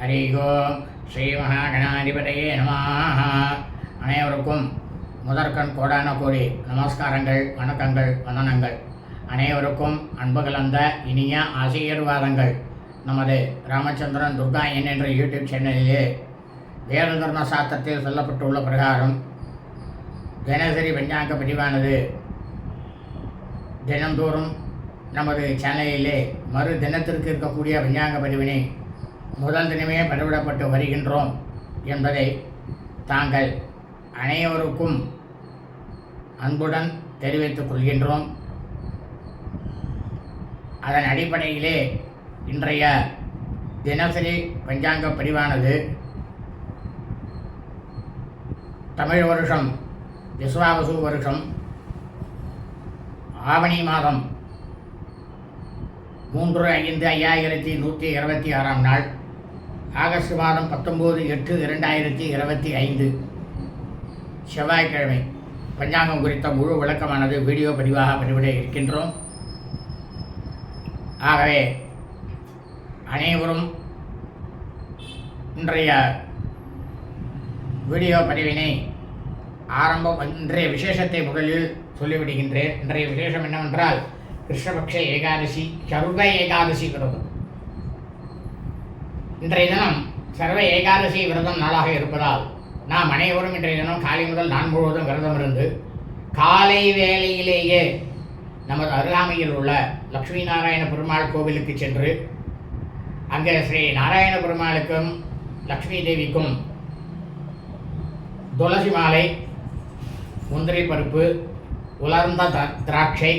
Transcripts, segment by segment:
ஹரிகோ ஸ்ரீ மகாகணாதிபதியே நமாக அனைவருக்கும் முதற்கண் கோடான கோடி நமஸ்காரங்கள் வணக்கங்கள் வந்தனங்கள் அனைவருக்கும் அன்பு கலந்த இனிய ஆசீர்வாதங்கள் நமது ராமச்சந்திரன் துர்கா என் என்ற யூடியூப் சேனலிலே வேத தர்ம சாஸ்திரத்தில் சொல்லப்பட்டுள்ள பிரகாரம் தினசரி பஞ்சாங்க பதிவானது. தினந்தோறும் நமது சேனலிலே மறு தினத்திற்கு இருக்கக்கூடிய பஞ்சாங்க பதிவினை முதல் தினமே பதிவிடப்பட்டு வருகின்றோம் என்பதை தாங்கள் அனைவருக்கும் அன்புடன் தெரிவித்துக் கொள்கின்றோம். அதன் அடிப்படையிலே இன்றைய தினசரி பஞ்சாங்க பதிவானது தமிழ் வருஷம் விஸ்வாவசு வருஷம் ஆவணி மாதம் மூன்று ஐந்து ஐயாயிரத்தி நூற்றி இருபத்தி ஆறாம் நாள். ஆகஸ்ட் மாதம் பத்தொம்போது எட்டு இரண்டாயிரத்தி இருபத்தி ஐந்து. செவ்வாய்க்கிழமை பஞ்சாங்கம் குறித்த முழு விளக்கமானது வீடியோ பதிவாக பதிவிட இருக்கின்றோம். ஆகவே அனைவரும் இன்றைய வீடியோ பதிவினை ஆரம்பம் இன்றைய விசேஷத்தை முதலில் சொல்லிவிடுகின்றேன். இன்றைய விசேஷம் என்னவென்றால் கிருஷ்ணபக்ஷ ஏகாதசி சர்வ ஏகாதசி விரதம். இன்றைய தினம் சர்வ ஏகாதசி விரதம் நாளாக இருப்பதால் நாம் அனைவரும் இன்றைய தினம் காலை முதல் நான் முழுவதும் விரதம் இருந்து காலை வேளையிலேயே நமது அருகாமையில் உள்ள லக்ஷ்மி நாராயண பெருமாள் கோவிலுக்கு சென்று அங்கே ஸ்ரீ நாராயண பெருமாளுக்கும் லக்ஷ்மி தேவிக்கும் துளசி மாலை முந்திரி பருப்பு உலர்ந்த த- திராட்சை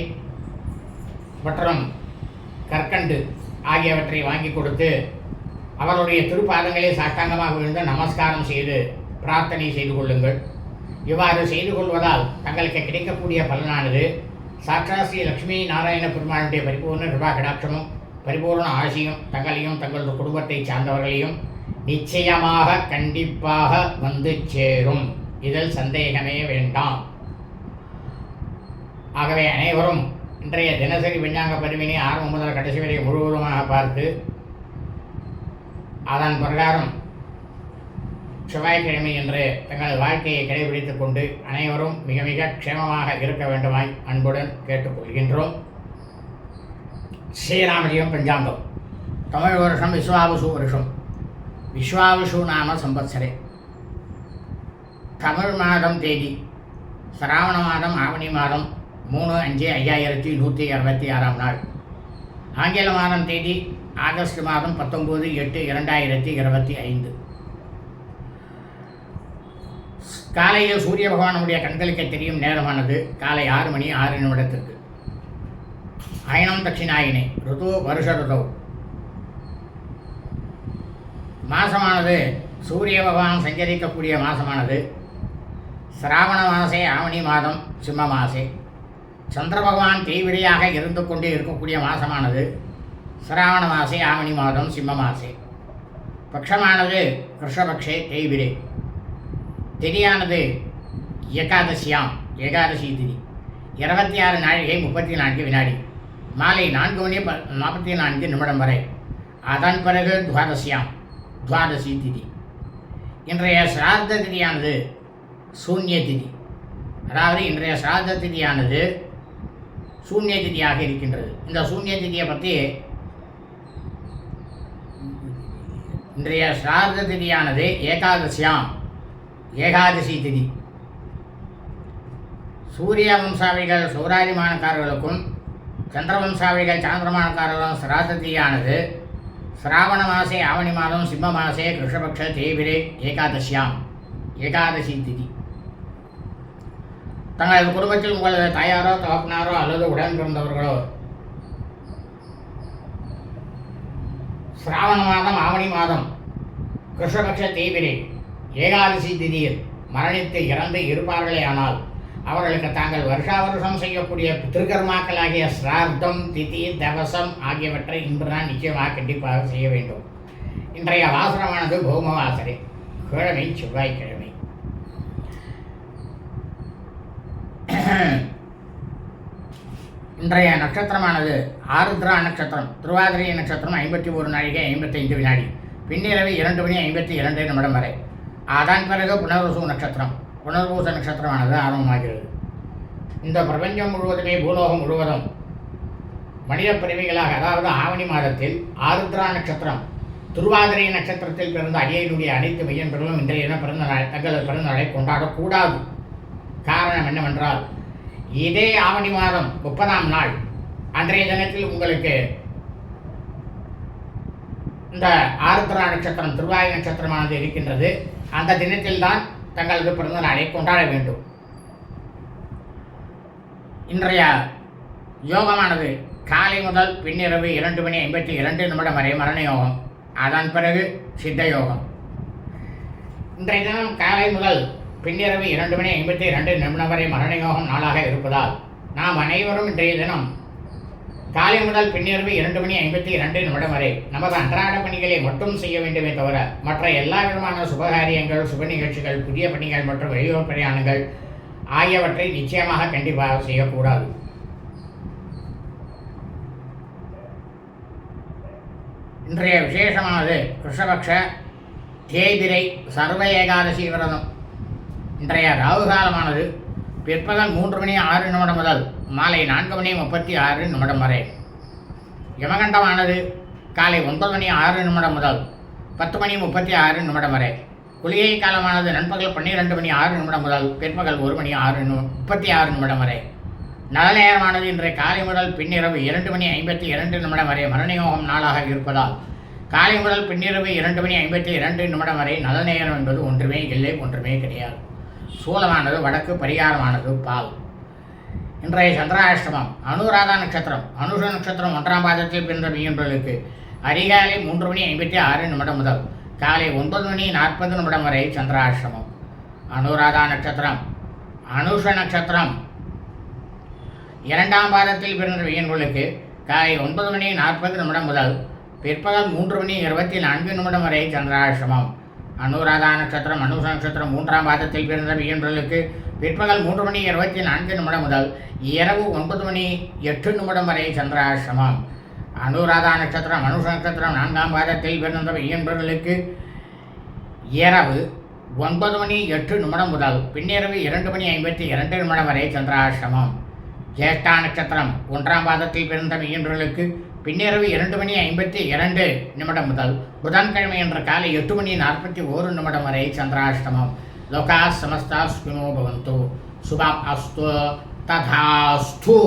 மற்றும் கற்கண்டு ஆகியவற்றை வாங்கி கொடுத்து அவருடைய திருப்பாதங்களே சாஷ்டாங்கமாக விழுந்து நமஸ்காரம் செய்து பிரார்த்தனை செய்து கொள்ளுங்கள். இவ்வாறு செய்து கொள்வதால் தங்களுக்கு கிடைக்கக்கூடிய பலனானது சாட்சா ஸ்ரீ லக்ஷ்மி நாராயண பெருமாளுடைய பரிபூர்ண கிருபா கடாட்சமும் பரிபூர்ண ஆசியும் தங்களையும் தங்களது குடும்பத்தை சார்ந்தவர்களையும் நிச்சயமாக கண்டிப்பாக வந்து சேரும். இதில் சந்தேகமே வேண்டாம். ஆகவே அனைவரும் இன்றைய தினசரி விஞ்ஞான பருவினை ஆரம்பம் முதல் கடைசி வரை முழுவதுமாக பார்த்து அதன் பிரகாரம் செவ்வாய்க்கிழமை என்று தங்கள் வாழ்க்கையை கடைபிடித்துக் கொண்டு அனைவரும் மிக மிக க்ஷேமமாக இருக்க வேண்டுமாய் அன்புடன் கேட்டுக்கொள்கின்றோம் ஸ்ரீராமஜியம் பஞ்சாங்கம். தமிழ் வருஷம் விஸ்வாவசு வருஷம். விஸ்வாவசு நாம சம்பத்சரே. தமிழ் மாதம் தேதி சிராவண மாதம் ஆவணி மாதம் மூணு அஞ்சு ஐயாயிரத்தி நூற்றி அறுபத்தி ஆறாம் நாள். ஆங்கில மாதம் தேதி ஆகஸ்ட் மாதம் பத்தொம்போது எட்டு இரண்டாயிரத்தி இருபத்தி ஐந்து. காலையில் சூரிய பகவானுடைய கண்களுக்கு தெரியும் நேரமானது காலை ஆறு மணி ஆறு நிமிடத்திற்கு. அயனம் தட்சிணாயினை ருது வருஷ ருதோ. மாசமானது சூரிய பகவான் சஞ்சரிக்கக்கூடிய மாசமானது. சிராவண மாசே ஆவணி மாதம் சிம்ம மாசே. சந்திர பகவான் தீவிரையாக இருந்து கொண்டே இருக்கக்கூடிய மாசமானது. சிராவண மாசே ஆவணி மாதம் சிம்ம மாசே பட்சமானது கிருஷ்ணபக்ஷே தேய்பிரே. திதியானது ஏகாதசியாம் ஏகாதசி திதி. இருபத்தி ஆறு நாழிகை முப்பத்தி நான்கு வினாடி. மாலை நான்கு மணி ப நாற்பத்தி நான்கு நிமிடம் வரை. அதன் பிறகு துவாதசியாம் துவாதசி திதி. இன்றைய சிரார்த்த திதியானது சூன்ய திதி. அதாவது இன்றைய சிரார்த்த திதியானது சூன்ய திதியாக இருக்கின்றது. இந்த சூன்ய திதியை பற்றி இன்றைய சிரார்த்த திதியானது ஏகாதசியாம். ஏகாதசி திதி. சூரிய வம்சாவிகள் சௌராரிமானக்காரர்களுக்கும் சந்திரவம்சாவிகள் சாந்திரமானக்காரர்களும் சிரார்த்த திதியானது. சிராவண மாசே ஆவணி மாதம் சிம்ம மாசே கிருஷ்ணபக்ஷ தேவிரே ஏகாதசியாம். ஏகாதசி திதி. தங்களது குடும்பத்தில் உங்களது தாயாரோ தகப்பனாரோ அல்லது உடன் பிறந்தவர்களோ சிராவண மாதம் ஆவணி மாதம் கிருஷ்ணபக்ஷ தீவிரி. ஏகாதசி திதியில் மரணித்து இறந்து இருப்பார்களே ஆனால் அவர்களுக்கு தாங்கள் வருஷா வருஷம் செய்யக்கூடிய திருக்கர்மாக்களாகிய சிரார்த்தம் திதி தவசம் ஆகியவற்றை இன்று நான் நிச்சயமாக கண்டிப்பாக செய்ய வேண்டும். இன்றைய வாசனமானது பௌம வாசனை கிழமை செவ்வாய்க்கிழமை. இன்றைய நட்சத்திரமானது ஆருத்ரா நட்சத்திரம் திருவாதிரை நட்சத்திரம் ஐம்பத்தி ஒரு நாழிகை ஐம்பத்தைந்து வினாடி. பின்னிரவு இரண்டு மணி ஐம்பத்தி இரண்டு நிமிடம் வரை. அதன் பிறகு புனர்வசு நட்சத்திரம். புனர்வூச நட்சத்திரமானது ஆரம்பமாகிறது. இந்த பிரபஞ்சம் முழுவதுமே பூலோகம் முழுவதும் மனித பிறவிகளாக அதாவது ஆவணி மாதத்தில் ஆருத்ரா நட்சத்திரம் திருவாதிரை நட்சத்திரத்தில் பிறந்த அடியனுடைய அனைத்து மையன்பர்களும் இன்றைய பிறந்த நாள் தங்களது பிறந்த நாளை கொண்டாடக்கூடாது. காரணம் என்னவென்றால் இதே ஆவணி மாதம் முப்பதாம் நாள் அன்றைய தினத்தில் உங்களுக்கு இந்த ஆருத்ரா நட்சத்திரம் திருவாயு நட்சத்திரமானது இருக்கின்றது. அந்த தினத்தில் தான் தங்களது பிறந்த நாளை கொண்டாட வேண்டும். இன்றைய யோகமானது காலை முதல் பின்னிரவு இரண்டு மணி ஐம்பத்தி இரண்டு நிமிடம் வரை மரண யோகம். அதன் பிறகு சித்த யோகம். இன்றைய தினம் காலை முதல் பின்னிரவு இரண்டு மணி ஐம்பத்தி இரண்டு நிமிடம் வரை மரண யோகம் நாளாக இருப்பதால் நாம் அனைவரும் இன்றைய தினம் காலை முதல் பின்னிரவு இரண்டு மணி ஐம்பத்தி இரண்டு நிமிடம் வரை நமது அன்றாட பணிகளை மட்டும் செய்ய வேண்டுமே தவிர மற்ற எல்லா விதமான சுபகாரியங்கள் சுப நிகழ்ச்சிகள் புதிய பணிகள் மற்றும் வெளியூர் பிரயாணங்கள் ஆகியவற்றை நிச்சயமாக கண்டிப்பாக செய்யக்கூடாது. இன்றைய விசேஷமானது கிருஷ்ணபக்ஷ தேய்பிரை சர்வ ஏகாதசி விரதம். இன்றைய ராகு காலமானது பிற்பகல் மூன்று மணி ஆறு நிமிடம் முதல் மாலை நான்கு மணி முப்பத்தி ஆறு நிமிடம் வரை. யமகண்டமானது காலை ஒன்பது மணி ஆறு நிமிடம் முதல் பத்து மணி முப்பத்தி ஆறு நிமிடம் வரை. குளிகை காலமானது நண்பகல் பன்னிரெண்டு மணி ஆறு நிமிடம் முதல் பிற்பகல் ஒரு மணி ஆறு முப்பத்தி ஆறு நிமிடம் வரை. நல்ல நேரமானது இன்றைய காலை முதல் பின்னிரவு இரண்டு மணி ஐம்பத்தி இரண்டு நிமிடம் வரை மரணயோகம் நாளாக இருப்பதால் காலை முதல் பின்னிரவு இரண்டு மணி ஐம்பத்தி இரண்டு நிமிடம் வரை நல்ல நேரம் என்பது ஒன்றுமே இல்லை ஒன்றுமே கிடையாது. சூலமானது வடக்கு பரிகாரமானது பால் இன்றைய சந்திராஷ்டமம் அனுராதா நட்சத்திரம் அனுஷ நட்சத்திரம் ஒன்றாம் பாதத்தில் பிறந்த மீன்களுக்கு அதிகாலை மூன்று மணி ஐம்பத்தி ஆறு நிமிடம் முதல் காலை ஒன்பது மணி நாற்பது நிமிடம் வரை சந்திராஷ்டமம். அனுராதா நட்சத்திரம் அனுஷ நட்சத்திரம். இரண்டாம் பாதத்தில் பிறந்த வியன்களுக்கு காலை ஒன்பது மணி நாற்பது நிமிடம் முதல் பிற்பகல் மூன்று மணி இருபத்தி நான்கு நிமிடம் வரை சந்திராஷ்டமம். அனுராதா நட்சத்திரம் அனுஷ நட்சத்திரம் மூன்றாம் பாதத்தில் பிறந்த வியன்களுக்கு பிற்பகல் மூன்று மணி இருபத்தி நான்கு நிமிடம் முதல் இரவு ஒன்பது மணி எட்டு நிமிடம் வரை சந்திராசிரமம். அனுராதா நட்சத்திரம் அனுஷ நட்சத்திரம் நான்காம் பாதத்தில் பிறந்த வியன்பர்களுக்கு இரவு ஒன்பது மணி எட்டு நிமிடம் முதல் பின்னிரவு இரண்டு மணி ஐம்பத்தி இரண்டு நிமிடம் வரை சந்திராசிரமம். ஜேஷ்டா நட்சத்திரம் ஒன்றாம் பாதத்தில் பிறந்த மீன்பர்களுக்கு பின்னிரவு இரண்டு மணி ஐம்பத்தி இரண்டு நிமிடம் முதல் புதன்கிழமை என்ற காலை எட்டு மணி நாற்பத்தி ஓரு நிமிடம் வரை சந்திராஷ்டமம். லோகா சமஸ்தா ஸ்பினோ பவந்து. சுபாம் அஸ்து. ததாஸ்து.